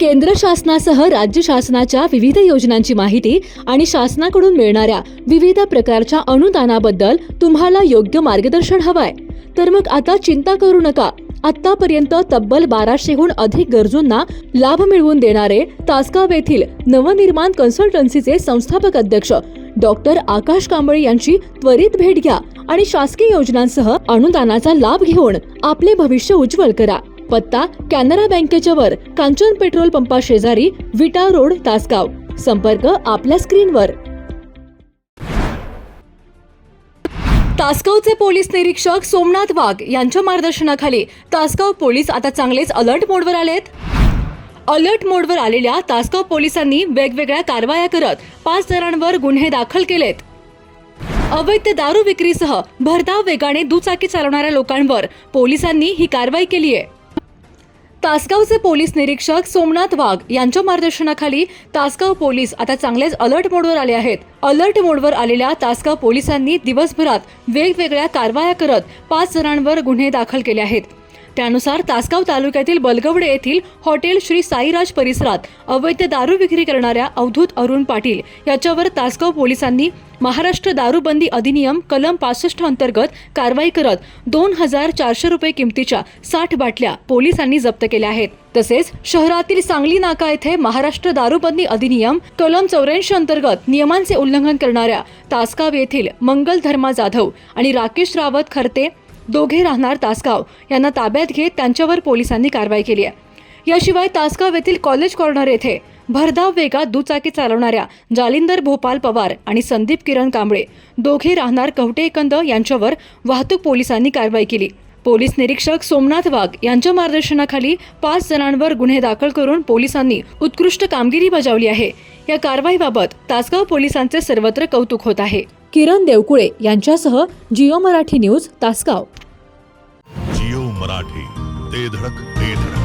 केंद्र शासनासह राज्य शासनाच्या विविध योजनांची माहिती आणि शासनाकडून मिळणाऱ्या विविध प्रकारच्या अनुदानाबद्दल तुम्हाला योग्य मार्गदर्शन हवंय. तर मग आता चिंता करू नका. आतापर्यंत तब्बल बाराशेहून अधिक गरजूंना लाभ मिळवून देणारे तासगाव येथील नवनिर्माण कन्सल्टन्सीचे संस्थापक अध्यक्ष डॉक्टर आकाश कांबळे यांची त्वरित भेट घ्या आणि शासकीय योजनांसह अनुदानाचा लाभ घेऊन आपले भविष्य उज्ज्वल करा. पत्ता कॅनरा बँकेच्या वर कांचन पेट्रोल पंपा शेजारी विटा रोड तासगाव. संपर्क आपल्या स्क्रीनवर तासगावचे पोलीस निरीक्षक सोमनाथ वाघ यांच्या मार्गदर्शनाखाली तासगाव पोलीस आता चांगलेच अलर्ट मोडवर आलेत. अलर्ट मोडवर आलेल्या तासगाव पोलिसांनी वेगवेगळ्या कारवाया करत पाच जणांवर गुन्हे दाखल केलेत. अवैध दारू विक्रीसह भरधाव वेगाने दुचाकी चालवणाऱ्या लोकांवर पोलिसांनी ही कारवाई केली आहे तासगावचे पोलीस निरीक्षक सोमनाथ वाघ यांच्या मार्गदर्शनाखाली तासगाव पोलीस आता चांगलेच अलर्ट मोडवर आले आहेत. अलर्ट मोडवर आलेल्या तासगाव पोलिसांनी दिवसभरात वेगवेगळ्या कारवाया करत पाच जणांवर गुन्हे दाखल केले आहेत. त्यानुसार तासगाव तालुक्यातील बलगवडे येथील हॉटेल श्री साईराज परिसरात अवैध दारू विक्री करणाऱ्या अवधूत अरुण पाटील याच्यावर तासगाव पोलिसांनी महाराष्ट्र दारूबंदी अधिनियम कलम पासष्ट अंतर्गत कारवाई करत दोन हजार चारशे रुपये किमतीच्या साठ बाटल्या पोलिसांनी जप्त केल्या आहेत. तसेच शहरातील सांगली नाका येथे महाराष्ट्र दारूबंदी अधिनियम कलम चौऱ्याऐंशी अंतर्गत नियमांचे उल्लंघन करणाऱ्या तासगाव येथील मंगल धर्मा जाधव आणि राकेश रावत खरते दोघे राहणार तासगाव. यांना ताब्यात घेत त्यांच्यावर पोलिसांनी कारवाई केली आहे. याशिवाय तासगाव येथील कॉलेज कॉर्नर येथे भरधाव वेगात दुचाकी चालवणाऱ्या जालिंदर भोपाल पवार आणि संदीप किरण कांबळे दोघे राहणार कवटेकंद यांच्यावर वाहतूक पोलिसांनी कारवाई केली. पोलीस निरीक्षक सोमनाथ वाघ यांच्या मार्गदर्शनाखाली पाच जणांवर गुन्हे दाखल करून पोलिसांनी उत्कृष्ट कामगिरी बजावली आहे. या कारवाईबाबत तासगाव पोलिसांचे सर्वत्र कौतुक होत आहे. किरण देवकुळे यांच्यासह जिओ मराठी न्यूज तासगाव. मराठी. ते धडक ते